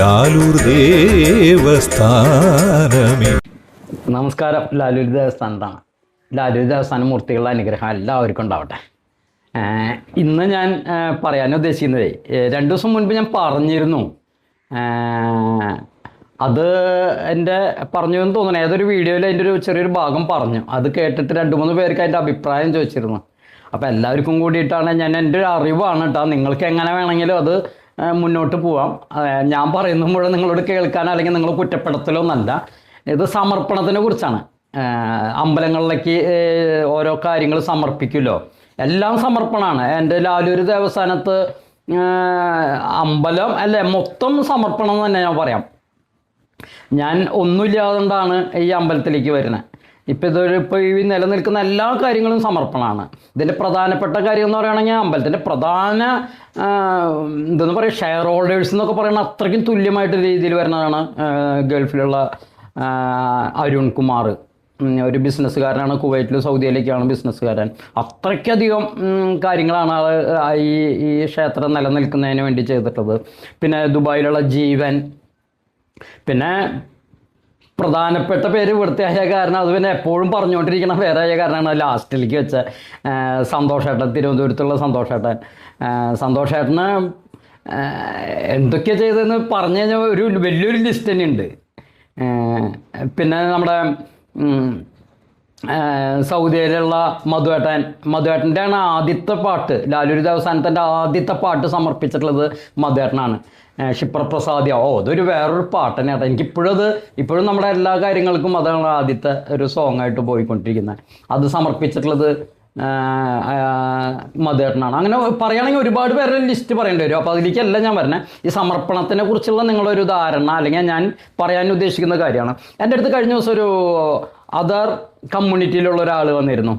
ലാലൂർ നമസ്കാരം. ലാലൂരി ദേവസ്ഥാനത്താണ് ലാലൂരി ദേവസ്ഥാന മൂർത്തികളുടെ അനുഗ്രഹം എല്ലാവർക്കും ഉണ്ടാവട്ടെ. ഇന്ന് ഞാൻ പറയാൻ ഉദ്ദേശിക്കുന്നത് രണ്ടു ദിവസം മുൻപ് ഞാൻ പറഞ്ഞിരുന്നു. അത് എന്റെ പറഞ്ഞു എന്ന് തോന്നുന്നു ഏതൊരു വീഡിയോയിൽ അതിന്റെ ഒരു ചെറിയൊരു ഭാഗം പറഞ്ഞു. അത് കേട്ടിട്ട് രണ്ട് മൂന്ന് പേർക്ക് അതിന്റെ അഭിപ്രായം ചോദിച്ചിരുന്നു. അപ്പോൾ എല്ലാവർക്കും കൂടിയിട്ടാണ് ഞാൻ എന്റെ ഒരു അറിവാണ് കേട്ടോ. നിങ്ങൾക്ക് എങ്ങനെ വേണമെങ്കിലും അത് മുന്നോട്ട് പോവാം. ഞാൻ പറയുന്നത് മുഴുവൻ നിങ്ങളോട് കേൾക്കാനോ അല്ലെങ്കിൽ നിങ്ങൾ കുറ്റപ്പെടുത്തലോ എന്നല്ല. ഇത് സമർപ്പണത്തിനെ കുറിച്ചാണ്. അമ്പലങ്ങളിലേക്ക് ഓരോ കാര്യങ്ങൾ സമർപ്പിക്കുമല്ലോ. എല്ലാം സമർപ്പണമാണ്. എന്റെ ലാലൂര് ദേവസ്ഥാനത്ത് അമ്പലം അല്ലേ മൊത്തം സമർപ്പണം എന്ന് തന്നെ ഞാൻ പറയാം. ഞാൻ ഒന്നുമില്ലാതുകൊണ്ടാണ് ഈ അമ്പലത്തിലേക്ക് വരുന്നത്. ഇപ്പം ഇതൊരു ഇപ്പോൾ ഈ നിലനിൽക്കുന്ന എല്ലാ കാര്യങ്ങളും സമർപ്പണമാണ്. ഇതിന്റെ പ്രധാനപ്പെട്ട കാര്യം എന്ന് പറയുകയാണെങ്കിൽ അമ്പലത്തിന്റെ പ്രധാന എന്തെന്ന് പറയുക ഷെയർ ഹോൾഡേഴ്സ് എന്നൊക്കെ പറയുന്ന അത്രയ്ക്കും തുല്യമായിട്ട് രീതിയിൽ വരുന്നതാണ് ഗൾഫിലുള്ള അരുൺ കുമാർ. ഒരു ബിസിനസ്സുകാരനാണ് കുവൈറ്റിലും സൗദിയിലേക്കാണ് ബിസിനസ്സുകാരൻ. അത്രയ്ക്കധികം കാര്യങ്ങളാണ് ആൾ ഈ ഈ ക്ഷേത്രം നിലനിൽക്കുന്നതിന് വേണ്ടി ചെയ്തിട്ടുള്ളത്. പിന്നെ ദുബായിലുള്ള ജീവൻ. പിന്നെ പ്രധാനപ്പെട്ട പേര് ഇവിടുത്തെ ആയ കാരണം അത് പിന്നെ എപ്പോഴും പറഞ്ഞുകൊണ്ടിരിക്കുന്ന പേരായ കാരണമാണ് ലാസ്റ്റിലേക്ക് വെച്ച സന്തോഷേട്ടൻ തിരുവനന്തപുരത്തുള്ള സന്തോഷേട്ടൻ. സന്തോഷേട്ടന് എന്തൊക്കെയാണ് ചെയ്തതെന്ന് പറഞ്ഞു കഴിഞ്ഞാൽ ഒരു വലിയൊരു ലിസ്റ്റ് തന്നെ ഉണ്ട്. പിന്നെ നമ്മുടെ സൗദിയിലുള്ള മധുവേട്ടൻ. മധുവേട്ടന്റെ ആണ് ആദ്യത്തെ പാട്ട്. ലാലൂരി ദേവസ്ഥാനത്തിന്റെ ആദ്യത്തെ പാട്ട് സമർപ്പിച്ചിട്ടുള്ളത് മധുവേട്ടനാണ്. ആ, ക്ഷിപ്രപ്രസാദ്യ ഓ അതൊരു വേറൊരു പാട്ട് തന്നെ എനിക്കിപ്പോഴും അത് ഇപ്പോഴും നമ്മുടെ എല്ലാ കാര്യങ്ങൾക്കും അതാണ് ആദ്യത്തെ ഒരു സോങ് ആയിട്ട് പോയിക്കൊണ്ടിരിക്കുന്നത് അത് സമർപ്പിച്ചിട്ടുള്ളത് ആ, അങ്ങനെ പറയുകയാണെങ്കിൽ ഒരുപാട് പേരുടെ ലിസ്റ്റ് പറയേണ്ടി വരും. അപ്പോൾ അതിലേക്കല്ല ഞാൻ പറഞ്ഞത് ഈ സമർപ്പണത്തിനെ കുറിച്ചുള്ള നിങ്ങളൊരു ധാരണ അല്ലെങ്കിൽ ഞാൻ പറയാൻ ഉദ്ദേശിക്കുന്ന കാര്യമാണ്. എന്റെ അടുത്ത് കഴിഞ്ഞ ദിവസം ഒരു അതർ കമ്മ്യൂണിറ്റിയിലുള്ള ഒരാൾ വന്നിരുന്നു.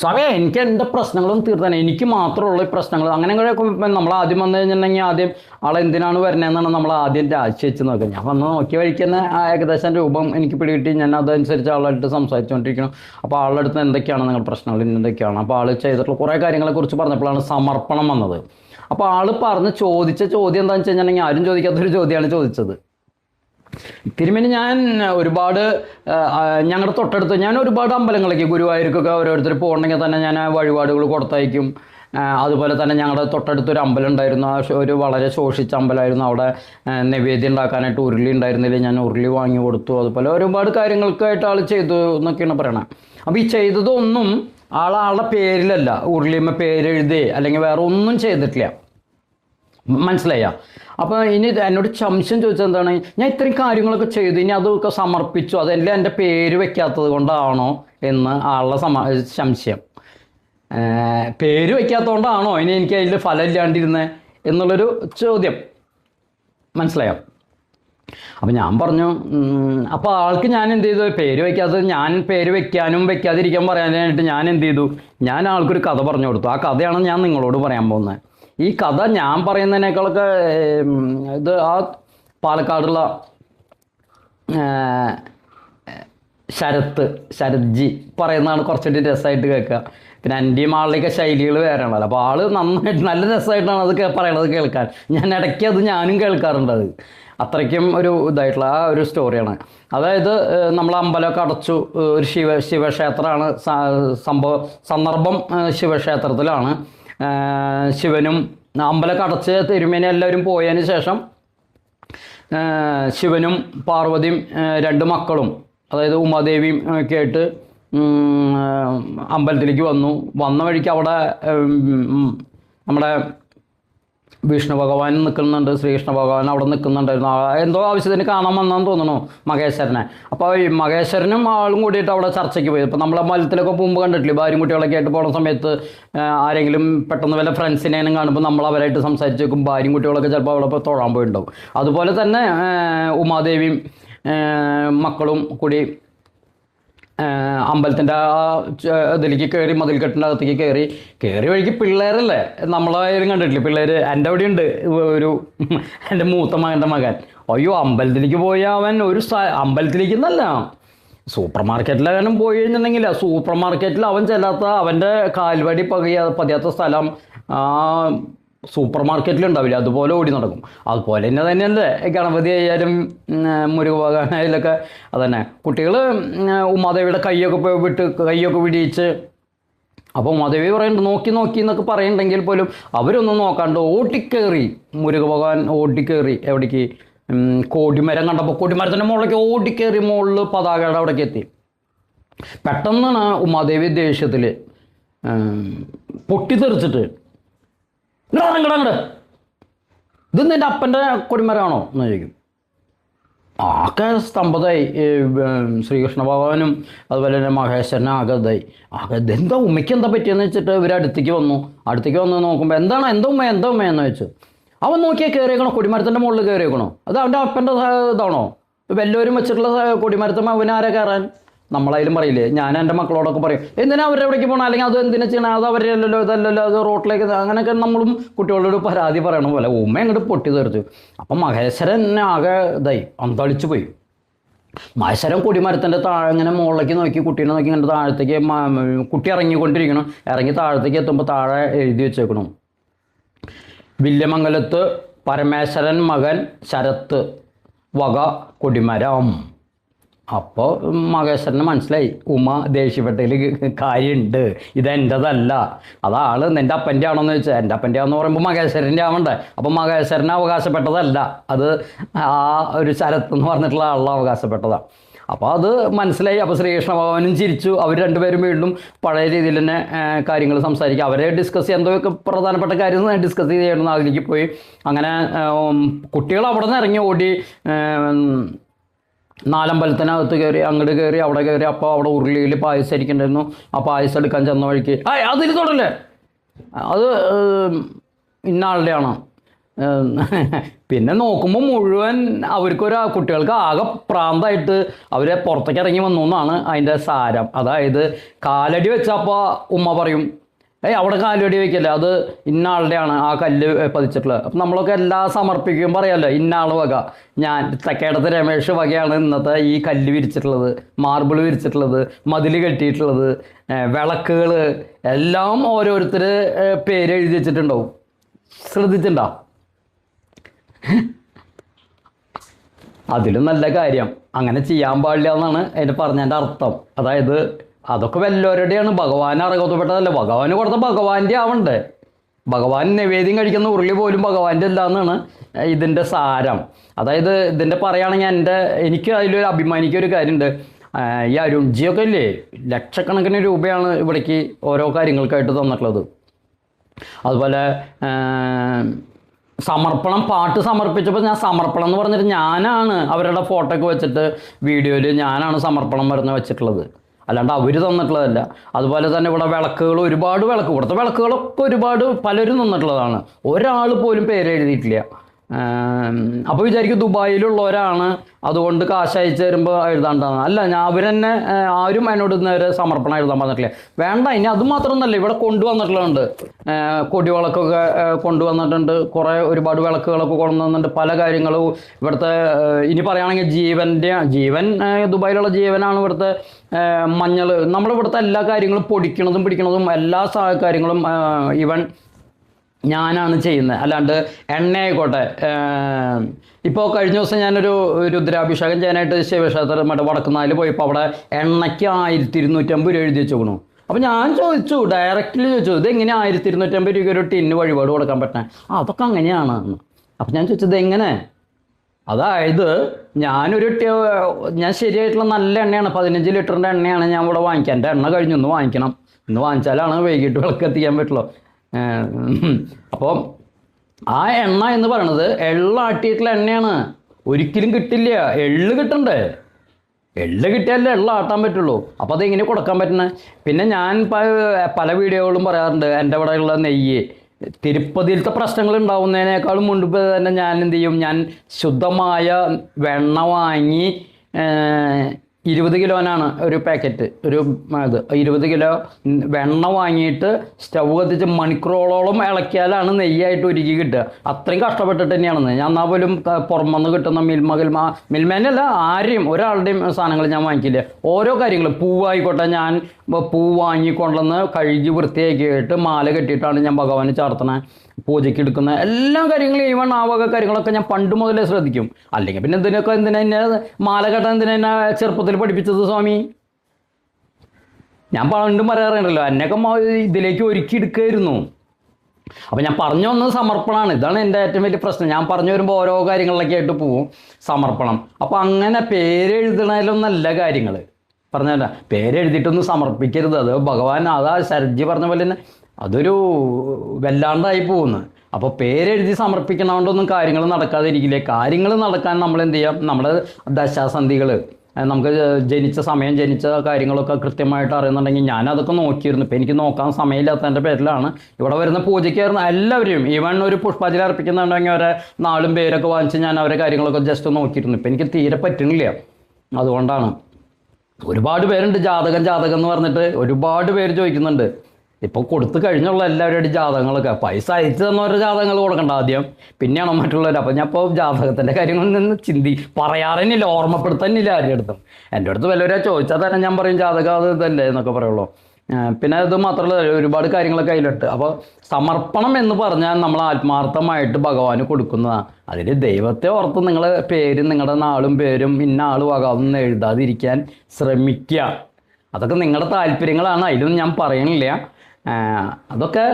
സ്വാമി എനിക്ക് എന്റെ പ്രശ്നങ്ങളും തീർത്താൻ എനിക്ക് മാത്രമുള്ള ഈ പ്രശ്നങ്ങൾ. അങ്ങനെ നമ്മൾ ആദ്യം വന്നു കഴിഞ്ഞിട്ടുണ്ടെങ്കിൽ ആദ്യം ആളെ എന്തിനാണ് വരുന്നതെന്നാണ് നമ്മൾ ആദ്യം രാശി വെച്ച് നോക്കുക. ഞാൻ വന്ന് നോക്കി വഴിക്കുന്ന ആ ഏകദേശം രൂപം എനിക്ക് പിടികിട്ടി. ഞാൻ അതനുസരിച്ച് ആളായിട്ട് സംസാരിച്ചുകൊണ്ടിരിക്കണം അപ്പോൾ ആളുടെ അടുത്ത് എന്തൊക്കെയാണ് നിങ്ങളുടെ പ്രശ്നങ്ങൾ എന്തൊക്കെയാണ്? അപ്പോൾ ആൾ ചെയ്തിട്ടുള്ള കുറേ കാര്യങ്ങളെക്കുറിച്ച് പറഞ്ഞപ്പോഴാണ് സമർപ്പണം വന്നത്. അപ്പോൾ ആൾ പറഞ്ഞ് ചോദിച്ച ചോദ്യം എന്താണെന്ന് വെച്ച് കഴിഞ്ഞിട്ടുണ്ടെങ്കിൽ ആരും ചോദിക്കാത്തൊരു ചോദ്യമാണ് ചോദിച്ചത്. തിരുമേനി ഞാൻ ഒരുപാട് ഞങ്ങളുടെ തൊട്ടടുത്ത് ഞാൻ ഒരുപാട് അമ്പലങ്ങളിലേക്ക് ഗുരുവായൂർക്കൊക്കെ ഓരോരുത്തർ പോകണമെങ്കിൽ തന്നെ ഞാൻ വഴിപാടുകൾ കൊടുത്തയക്കും. അതുപോലെ തന്നെ ഞങ്ങളുടെ തൊട്ടടുത്തൊരു അമ്പലം ഉണ്ടായിരുന്നു. ആ ഒരു വളരെ ശോഷിച്ച അമ്പലമായിരുന്നു. അവിടെ നിവേദ്യം ഉണ്ടാക്കാനായിട്ട് ഉരുളി ഉണ്ടായിരുന്നില്ല? ഞാൻ ഉരുളി വാങ്ങി കൊടുത്തു. അതുപോലെ ഒരുപാട് കാര്യങ്ങൾക്കായിട്ട് ആൾ ചെയ്തു എന്നൊക്കെയാണ് പറയണത് അപ്പോൾ ഈ ചെയ്തതൊന്നും ആൾ ആളുടെ പേരിലല്ല ഉരുളിയമ്മ പേരെഴുതി അല്ലെങ്കിൽ വേറെ ഒന്നും ചെയ്തിട്ടില്ല. മനസ്സിലായ? അപ്പോൾ ഇനി എന്നോട് സംശയം ചോദിച്ചത് എന്താണ്? ഞാൻ ഇത്രയും കാര്യങ്ങളൊക്കെ ചെയ്തു. ഇനി അതൊക്കെ സമർപ്പിച്ചു. അതെല്ലാം എന്റെ പേര് വെക്കാത്തത് കൊണ്ടാണോ എന്ന് ആളുടെ സമ സംശയം. പേര് വെക്കാത്തത് കൊണ്ടാണോ ഇനി എനിക്ക് അതിൽ ഫലം ഇല്ലാണ്ടിരുന്നത് എന്നുള്ളൊരു ചോദ്യം. മനസ്സിലായോ? അപ്പം ഞാൻ പറഞ്ഞു അപ്പോൾ ആൾക്ക് ഞാൻ എന്ത് ചെയ്തു? പേര് വയ്ക്കാത്തത് ഞാൻ പേര് വെക്കാനും വെക്കാതിരിക്കാൻ പറയാനായിട്ട് ഞാൻ എന്ത് ചെയ്തു? ഞാൻ ആൾക്കൊരു കഥ പറഞ്ഞു കൊടുത്തു. ആ കഥയാണ് ഞാൻ നിങ്ങളോട് പറയാൻ പോകുന്നത്. ഈ കഥ ഞാൻ പറയുന്നതിനേക്കാളൊക്കെ ഇത് ആ പാലക്കാടുള്ള ശരത്ത് ശരത്ജി പറയുന്നതാണ് കുറച്ചുകൂടി രസമായിട്ട് കേൾക്കുക. പിന്നെ എന്റെയും ആളുടെയൊക്കെ ശൈലികൾ വേറെയാണല്ലോ. അപ്പോൾ ആൾ നന്നായിട്ട് നല്ല രസമായിട്ടാണ് അത് പറയണത് കേൾക്കാൻ. ഞാൻ ഇടയ്ക്ക് അത് ഞാനും കേൾക്കാറുണ്ട് അത്. അത്രയ്ക്കും ഒരു ഇതായിട്ടുള്ള ആ ഒരു സ്റ്റോറിയാണ് അതായത് നമ്മൾ അമ്പലമൊക്കെ അടച്ചു ഒരു ശിവ ശിവക്ഷേത്രമാണ് സംഭവം സന്ദർഭം ശിവക്ഷേത്രത്തിലാണ്. ശിവനും അമ്പലം അടച്ച് തിരുമേനി എല്ലാവരും പോയതിന് ശേഷം ശിവനും പാർവതിയും രണ്ട് മക്കളും അതായത് ഉമാദേവിയും ഒക്കെ ആയിട്ട് അമ്പലത്തിലേക്ക് വന്നു. വന്ന വഴിക്ക് അവിടെ നമ്മുടെ വിഷ്ണു ഭഗവാൻ നിൽക്കുന്നുണ്ട് ശ്രീകൃഷ്ണ ഭഗവാൻ അവിടെ നിൽക്കുന്നുണ്ടായിരുന്നു. എന്തോ ആവശ്യത്തിന് കാണാൻ വന്നാന്ന് തോന്നുന്നു മഹേശ്വരനെ. അപ്പോൾ ഈ മഹേശ്വരനും ആളും കൂടിയിട്ട് അവിടെ ചർച്ചയ്ക്ക് പോയി. ഇപ്പോൾ നമ്മളെ മലത്തിലൊക്കെ പോകുമ്പോൾ കണ്ടിട്ടില്ലേ ഭാര്യയും കുട്ടികളൊക്കെ ആയിട്ട് പോകുന്ന സമയത്ത് ആരെങ്കിലും പെട്ടെന്ന് വല്ല ഫ്രണ്ട്സിനെയും കാണുമ്പോൾ നമ്മൾ അവരായിട്ട് സംസാരിച്ച് വെക്കും. ഭാര്യയും കുട്ടികളൊക്കെ ചിലപ്പോൾ അവിടെ തൊഴാൻ പോയിട്ടുണ്ടാവും അതുപോലെ തന്നെ ഉമാദേവിയും മക്കളും കൂടി അമ്പലത്തിന്റെ ആ ഇതിലേക്ക് കയറി മതിൽക്കെട്ടിന്റെ അകത്തേക്ക് കയറി കയറി വഴിക്ക് പിള്ളേരല്ലേ? നമ്മളായാലും കണ്ടിട്ടില്ല? പിള്ളേർ എന്റെ അവിടെ ഉണ്ട്. ഒരു എന്റെ മൂത്ത മകന്റെ മകൻ. അയ്യോ അമ്പലത്തിലേക്ക് പോയ അവൻ ഒരു സ്ഥ അമ്പലത്തിലേക്ക് എന്നല്ല സൂപ്പർ മാർക്കറ്റിലെങ്ങാനും പോയി കഴിഞ്ഞിട്ടുണ്ടെങ്കിൽ സൂപ്പർ മാർക്കറ്റിൽ അവൻ ചെല്ലാത്ത അവന്റെ കാൽവടി പകയ പതിയാത്ത സ്ഥലം സൂപ്പർ മാർക്കറ്റിൽ ഉണ്ടാവില്ല അതുപോലെ ഓടി നടക്കും. അതുപോലെ തന്നെ തന്നെയല്ലേ ഗണപതി ആയാലും ഉം, മുരുകഭഗവാനായാലൊക്കെ അതന്നെ. കുട്ടികൾ ഉമാദേവിയുടെ കൈയൊക്കെ വിട്ട് കൈയൊക്കെ പിടിയിച്ച് അപ്പോൾ ഉമാദേവി പറയുന്നുണ്ട് നോക്കി നോക്കി എന്നൊക്കെ പറയുന്നുണ്ടെങ്കിൽ പോലും അവരൊന്നും നോക്കാണ്ട് ഓടിക്കേറി. മുരുക ഭഗവാൻ ഓടിക്കേറി എവിടേക്ക്? കോടിമരം കണ്ടപ്പോൾ കോടിമരത്തിന്റെ മുകളിലേക്ക് ഓടിക്കേറി മുകളിൽ പതാകയുടെ അവിടേക്ക് എത്തി. പെട്ടെന്നാണ് ഉമാദേവി ദേഷ്യത്തിൽ പൊട്ടിത്തെറിച്ചിട്ട് ഇങ്ങടാ ഇങ്ങോട്ട് ഇങ്ങട് ഇത് നിന്റെ അപ്പന്റെ കൊടിമരമാണോ എന്ന് ചോദിക്കും. ആകെ സ്തംഭതായി ശ്രീകൃഷ്ണ ഭഗവാനും അതുപോലെ തന്നെ മഹേശ്വരനും ആകെ ഇതായി. ആകെ എന്താ ഉമ്മയ്ക്ക് എന്താ പറ്റിയെന്ന് വെച്ചിട്ട് ഇവർ അടുത്തേക്ക് വന്നു. അടുത്തേക്ക് വന്ന് നോക്കുമ്പോൾ എന്താണ് എന്താ ഉമ്മ എന്താ ഉമ്മ എന്ന് വെച്ചു അവൻ നോക്കിയാൽ കയറിയേക്കണോ കൊടിമരത്തിന്റെ മുകളിൽ കയറിയേക്കണോ അത് അവന്റെ അപ്പന്റെ ഇതാണോ? വല്ലവരും വെച്ചിട്ടുള്ള കൊടിമരത്തമ്മ അവനാരെ കയറാൻ നമ്മളായാലും പറയില്ലേ? ഞാൻ എന്റെ മക്കളോടൊക്കെ പറയും എന്തിനാ അവരുടെ അവിടേക്ക് പോകണം അല്ലെങ്കിൽ അത് എന്തിനാ ചെയ്യണം? അത് അവരുടെ അല്ലല്ലോ ഇതല്ലല്ലോ അത് റോട്ടിലേക്ക് അങ്ങനെയൊക്കെ നമ്മളും കുട്ടികളോട് പരാതി പറയണ പോലെ ഉമ്മ അങ്ങോട്ട് പൊട്ടി തീർത്തു അപ്പം മഹേശ്വരൻ ആകെ ഇതായി അന്തളിച്ചു പോയി. മത്സരം കൊടിമരത്തിന്റെ താഴെ ഇങ്ങനെ മുകളിലേക്ക് നോക്കി കുട്ടീനെ നോക്കി ഇങ്ങനെ താഴത്തേക്ക് കുട്ടി ഇറങ്ങിക്കൊണ്ടിരിക്കണം ഇറങ്ങി താഴത്തേക്ക് എത്തുമ്പോൾ താഴെ എഴുതി വെച്ചേക്കണം. വില്യമംഗലത്ത് പരമേശ്വരൻ മകൻ ശരത്ത് വക കൊടിമരം. അപ്പോൾ മഹേശ്വരന് മനസ്സിലായി. ഉമ ദേഷ്യപ്പെട്ടതിൽ കാര്യമുണ്ട് ഇതെന്റെതല്ല. അതാൾ നിന്റെ അപ്പന്റെ ആണോന്ന് ചോദിച്ചാൽ എന്റെ അപ്പന്റെ ആണെന്ന് പറയുമ്പോൾ മഹേശ്വരന്റെ ആവണ്ടേ. അപ്പോൾ മഹേശ്വരനെ അവകാശപ്പെട്ടതല്ല. അത് ആ ഒരു ശരത്ത് എന്ന് പറഞ്ഞിട്ടുള്ള ആളുടെ അവകാശപ്പെട്ടതാണ് അപ്പോൾ അത് മനസ്സിലായി. അപ്പോൾ ശ്രീകൃഷ്ണ ഭഗവാനും ചിരിച്ചു. അവർ രണ്ടുപേരും വീണ്ടും പഴയ രീതിയിൽ തന്നെ കാര്യങ്ങൾ സംസാരിക്കുക അവരെ ഡിസ്കസ് ചെയ്യാൻ എന്തൊക്കെ പ്രധാനപ്പെട്ട കാര്യം ഡിസ്കസ് ചെയ്യണം അതിലേക്ക് പോയി അങ്ങനെ കുട്ടികൾ അവിടെ നിന്ന് ഇറങ്ങി ഓടി നാലമ്പലത്തിനകത്ത് കയറി അങ്ങോട്ട് കയറി അവിടെ കയറി അപ്പോൾ അവിടെ ഉരുളിയിൽ പായസം ഇരിക്കണ്ടായിരുന്നു. ആ പായസം എടുക്കാൻ ചെന്ന വഴിക്ക്. ആ അതിൽ തൊടല്ലേ? അത് ഏം, ഇന്ന ആളുടെ ആണോ പിന്നെ നോക്കുമ്പോൾ മുഴുവൻ അവർക്കൊരു കുട്ടികൾക്ക് ആകെ പ്രാന്തായിട്ട് അവരെ പുറത്തേക്ക് ഇറങ്ങി വന്നു എന്നാണ് അതിന്റെ സാരം. അതായത് കാലടി വെച്ചപ്പോൾ ഉമ്മ പറയും ഏയ് അവിടെ കാലുവടി വെക്കല്ലേ? അത് ഇന്ന ആളുടെയാണ് ആ കല്ല് പതിച്ചിട്ടുള്ളത്. അപ്പം നമ്മളൊക്കെ എല്ലാ സമർപ്പിക്കുകയും പറയാമല്ലോ ഇന്ന ആൾ വക. ഞാൻ തെക്കേടത്ത് രമേഷ് വകയാണ് ഇന്നത്തെ ഈ കല്ല് വിരിച്ചിട്ടുള്ളത് മാർബിൾ വിരിച്ചിട്ടുള്ളത് മതിൽ കെട്ടിയിട്ടുള്ളത് വിളക്കുകൾ എല്ലാം ഓരോരുത്തർ പേര് എഴുതി വെച്ചിട്ടുണ്ടാവും. ശ്രദ്ധിച്ചിട്ടുണ്ടോ? അതിലും നല്ല കാര്യം. അങ്ങനെ ചെയ്യാൻ പാടില്ല എന്നാണ് അതിന് പറഞ്ഞതിന്റെ അർത്ഥം. അതായത് അതൊക്കെ വല്ലവരുടെയാണ്. ഭഗവാൻ അറിയപ്പെട്ടതല്ല ഭഗവാന് കൊടുത്ത ഭഗവാന്റെ ആവണ്ടേ. ഭഗവാൻ നിവേദ്യം കഴിക്കുന്ന ഉരുളി പോലും ഭഗവാന്റെ അല്ല എന്നാണ് ഇതിന്റെ സാരം. അതായത് ഇതിന്റെ പറയുകയാണെങ്കിൽ എന്റെ എനിക്ക് അതിലൊരു അഭിമാനിക്കൊരു കാര്യമുണ്ട്. ആ, ഈ അരുൺജിയൊക്കെ ഇല്ലേ? ലക്ഷക്കണക്കിന് രൂപയാണ് ഇവിടേക്ക് ഓരോ കാര്യങ്ങൾക്കായിട്ട് തന്നിട്ടുള്ളത്. അതുപോലെ സമർപ്പണം പാട്ട് സമർപ്പിച്ചപ്പോൾ ഞാൻ സമർപ്പണം എന്ന് പറഞ്ഞിട്ട് ഞാനാണ് അവരുടെ ഫോട്ടോ ഒക്കെ വെച്ചിട്ട് വീഡിയോയിൽ ഞാനാണ് സമർപ്പണം വരുന്ന വെച്ചിട്ടുള്ളത്. അല്ലാണ്ട് അവർ തന്നിട്ടുള്ളതല്ല. അതുപോലെ തന്നെ ഇവിടെ വിളക്കുകൾ ഒരുപാട് വിളക്ക് ഇവിടുത്തെ വിളക്കുകളൊക്കെ ഒരുപാട് പലരും തന്നിട്ടുള്ളതാണ്. ഒരാൾ പോലും പേര് എഴുതിയിട്ടില്ല. അപ്പോൾ വിചാരിക്കും ദുബായിലുള്ളവരാണ്. അതുകൊണ്ട് കാശ് അയച്ചു തരുമ്പോൾ എഴുതാണ്ടാണ് അല്ല ഞാൻ അവരെന്നെ ആരും എന്നോട് നേരെ സമർപ്പണം എഴുതാൻ പറഞ്ഞിട്ടില്ല. വേണ്ട ഇനി അത് മാത്രമൊന്നല്ല ഇവിടെ കൊണ്ടുവന്നിട്ടുള്ളതുണ്ട് കൊടി വിളക്കൊക്കെ കൊണ്ടുവന്നിട്ടുണ്ട്. കുറേ ഒരുപാട് വിളക്കുകളൊക്കെ കൊണ്ടുവന്നിട്ടുണ്ട്. പല കാര്യങ്ങളും ഇവിടുത്തെ ഇനി പറയുകയാണെങ്കിൽ ജീവന്റെ ജീവൻ ദുബായിലുള്ള ജീവനാണ് ഇവിടുത്തെ മഞ്ഞൾ. നമ്മളിവിടുത്തെ എല്ലാ കാര്യങ്ങളും പൊടിക്കണതും പിടിക്കണതും എല്ലാ കാര്യങ്ങളും ഈവൻ ഞാനാണ് ചെയ്യുന്നത്. അല്ലാണ്ട് എണ്ണ ആയിക്കോട്ടെ ഇപ്പോൾ കഴിഞ്ഞ ദിവസം ഞാനൊരു രുദ്രാഭിഷേകം ചെയ്യാനായിട്ട് ശിവക്ഷേത്രം മറ്റേ വടക്കുന്നാലിൽ പോയപ്പോൾ അവിടെ എണ്ണയ്ക്ക് ആയിരത്തി ഇരുന്നൂറ്റമ്പത് രൂപ എഴുതി വെച്ചേക്കണു. അപ്പോൾ ഞാൻ ചോദിച്ചു ഡയറക്റ്റ്ലി ചോദിച്ചു ഇത് എങ്ങനെ ആയിരത്തി ഇരുന്നൂറ്റമ്പത് രൂപ ഒരു ടിന്ന് വഴിപാട് കൊടുക്കാൻ പറ്റണേ? അതൊക്കെ അങ്ങനെയാണ്. അപ്പം അപ്പോൾ ഞാൻ ചോദിച്ചത് എങ്ങനെ അതായത് ഞാനൊരു ഞാൻ ശരിയായിട്ടുള്ള നല്ല എണ്ണയാണ് പതിനഞ്ച് ലിറ്ററിന്റെ എണ്ണയാണ് ഞാൻ ഇവിടെ വാങ്ങിക്കാൻ. എന്റെ എണ്ണ കഴിഞ്ഞൊന്ന് വാങ്ങിക്കണം. ഇന്ന് വാങ്ങിച്ചാലാണ് വൈകിട്ട് വിളക്ക് എത്തിക്കാൻ പറ്റുള്ളൂ. അപ്പോൾ ആ എണ്ണ എന്ന് പറയണത് എള്ളാട്ടിയിട്ടുള്ള എണ്ണയാണ്. ഒരിക്കലും കിട്ടില്ല. എള്ള് കിട്ടണ്ടേ? എള്ള് കിട്ടിയാലേ എള്ള ആട്ടാൻ പറ്റുള്ളൂ. അപ്പോൾ അതെങ്ങനെ കൊടുക്കാൻ പറ്റുന്നത് പിന്നെ ഞാൻ പല വീഡിയോകളും പറയാറുണ്ട്. എന്റെ ഇവിടെയുള്ള നെയ്യ്. തിരുപ്പതിയിലത്തെ പ്രശ്നങ്ങൾ ഉണ്ടാവുന്നതിനേക്കാളും മുൻപ് തന്നെ ഞാൻ എന്ത് ചെയ്യും? ഞാൻ ശുദ്ധമായ വെണ്ണ വാങ്ങി ഇരുപത് കിലോനാണ് ഒരു പാക്കറ്റ്. ഒരു ഇത് ഇരുപത് കിലോ വെണ്ണ വാങ്ങിയിട്ട് സ്റ്റവ് കത്തിച്ച് മണിക്കൂറോളം ഇളക്കിയാലാണ് നെയ്യായിട്ട് ഒരുക്കി കിട്ടുക. അത്രയും കഷ്ടപ്പെട്ടിട്ട് തന്നെയാണ് ഞാൻ എന്നാൽ പോലും പുറമെന്ന് കിട്ടുന്ന മിൽമ കിൽമ മിൽമേനല്ല ആരെയും ഒരാളുടെയും സാധനങ്ങൾ ഞാൻ വാങ്ങിക്കില്ല. ഓരോ കാര്യങ്ങളും പൂവായിക്കോട്ടെ ഞാൻ പൂ വാങ്ങിക്കൊണ്ടെന്ന് കഴുകി വൃത്തിയാക്കിയിട്ട് മാല കെട്ടിയിട്ടാണ് ഞാൻ ഭഗവാനെ ചാർത്തണേ. പൂജയ്ക്ക് എടുക്കുന്ന എല്ലാ കാര്യങ്ങളും ഈവൺ ആ വക കാര്യങ്ങളൊക്കെ ഞാൻ പണ്ട് മുതലേ ശ്രദ്ധിക്കും. അല്ലെങ്കിൽ പിന്നെ എന്തിനൊക്കെ എന്തിനാ എന്നെ മാല എന്തിനാ ചെറുപ്പത്തിൽ പഠിപ്പിച്ചത് സ്വാമി? ഞാൻ പണ്ടും പറയാറുണ്ടല്ലോ എന്നെയൊക്കെ ഇതിലേക്ക് ഒരുക്കി എടുക്കുമായിരുന്നു അപ്പം ഞാൻ പറഞ്ഞു വന്നത് സമർപ്പണമാണ്. ഇതാണ് എന്റെ ഏറ്റവും വലിയ പ്രശ്നം. ഞാൻ പറഞ്ഞു വരുമ്പോൾ ഓരോ കാര്യങ്ങളിലൊക്കെ ആയിട്ട് പോവും. സമർപ്പണം. അപ്പോൾ അങ്ങനെ പേരെഴുതണതിലൊന്നല്ല കാര്യങ്ങൾ പറഞ്ഞല്ല പേരെഴുതിയിട്ടൊന്നും സമർപ്പിക്കരുത്. അത് ഭഗവാൻ അതാ ശരജി പറഞ്ഞ പോലെ തന്നെ അതൊരു വല്ലാണ്ടായി പോകുന്നു. അപ്പോൾ പേരെഴുതി സമർപ്പിക്കണോണ്ടൊന്നും കാര്യങ്ങൾ നടക്കാതിരിക്കില്ലേ? കാര്യങ്ങൾ നടക്കാൻ നമ്മൾ എന്ത് ചെയ്യാം നമ്മുടെ ദശാസന്ധികൾ നമുക്ക് ജനിച്ച സമയം ജനിച്ച കാര്യങ്ങളൊക്കെ കൃത്യമായിട്ട് അറിയുന്നുണ്ടെങ്കിൽ ഞാൻ അതൊക്കെ നോക്കിയിരുന്നു. ഇപ്പം എനിക്ക് നോക്കാൻ സമയമില്ലാത്തതിന്റെ പേരിലാണ് ഇവിടെ വരുന്ന പൂജയ്ക്കായിരുന്നു എല്ലാവരും ഈവൺ ഒരു പുഷ്പാഞ്ജലി അർപ്പിക്കുന്നുണ്ടെങ്കിൽ അവരെ നാളും പേരൊക്കെ വാങ്ങിച്ച് ഞാൻ അവരെ കാര്യങ്ങളൊക്കെ ജസ്റ്റ് നോക്കിയിരുന്നു. ഇപ്പം എനിക്ക് തീരെ പറ്റുന്നില്ല അതുകൊണ്ടാണ്. ഒരുപാട് പേരുണ്ട്. ജാതകം ജാതകം എന്ന് പറഞ്ഞിട്ട് ഒരുപാട് പേര് ചോദിക്കുന്നുണ്ട്. ഇപ്പോൾ കൊടുത്തു കഴിഞ്ഞുള്ള എല്ലാവരുടെയും ജാതകങ്ങളൊക്കെ. പൈസ അയച്ചു തന്നവരുടെ ജാതകങ്ങൾ കൊടുക്കണ്ട ആദ്യം. പിന്നെയാണോ മറ്റുള്ളവർ അപ്പം ഞാൻ ഇപ്പോൾ ജാതകത്തിന്റെ കാര്യങ്ങളിൽ നിന്ന് ചിന്തി പറയാറന്നില്ല ഓർമ്മപ്പെടുത്താനില്ല ആരുടെ അടുത്തും. എന്റെ അടുത്ത് വല്ലവരെ ചോദിച്ചാൽ തന്നെ ഞാൻ പറയും ജാതകം അത് ഇതല്ലേ എന്നൊക്കെ പറയുള്ളൂ. പിന്നെ ഇത് മാത്രമല്ല ഒരുപാട് കാര്യങ്ങളൊക്കെ അതിലിട്ട് അപ്പോൾ സമർപ്പണം എന്ന് പറഞ്ഞാൽ നമ്മൾ ആത്മാർത്ഥമായിട്ട് ഭഗവാന് കൊടുക്കുന്നതാണ് അതിൽ ദൈവത്തെ ഓർത്ത് നിങ്ങൾ പേരും നിങ്ങളുടെ നാളും പേരും ഇന്ന ആളും വകാവുന്ന എഴുതാതിരിക്കാൻ ശ്രമിക്കുക. അതൊക്കെ നിങ്ങളുടെ താല്പര്യങ്ങളാണ്. അതിലൊന്നും ഞാൻ പറയണില്ല. അതൊക്കെ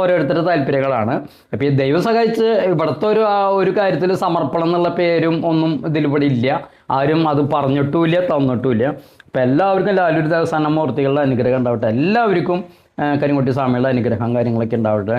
ഓരോരുത്തരുടെ താല്പര്യങ്ങളാണ്. അപ്പോൾ ഈ ദൈവം സഹായിച്ച് ഇവിടുത്തെ ഒരു ആ ഒരു കാര്യത്തിൽ സമർപ്പണം എന്നുള്ള പേരും ഒന്നും ഇതിലിവിടെ ഇല്ല. ആരും അത് പറഞ്ഞിട്ടുമില്ല തന്നിട്ടുമില്ല. അപ്പം എല്ലാവർക്കും ലാലൂർ ദേവസ്ഥാന മൂർത്തികളുടെ അനുഗ്രഹം ഉണ്ടാവട്ടെ. എല്ലാവർക്കും കരിങ്കുട്ടി സ്വാമികളുടെ അനുഗ്രഹം കാര്യങ്ങളൊക്കെ ഉണ്ടാവട്ടെ.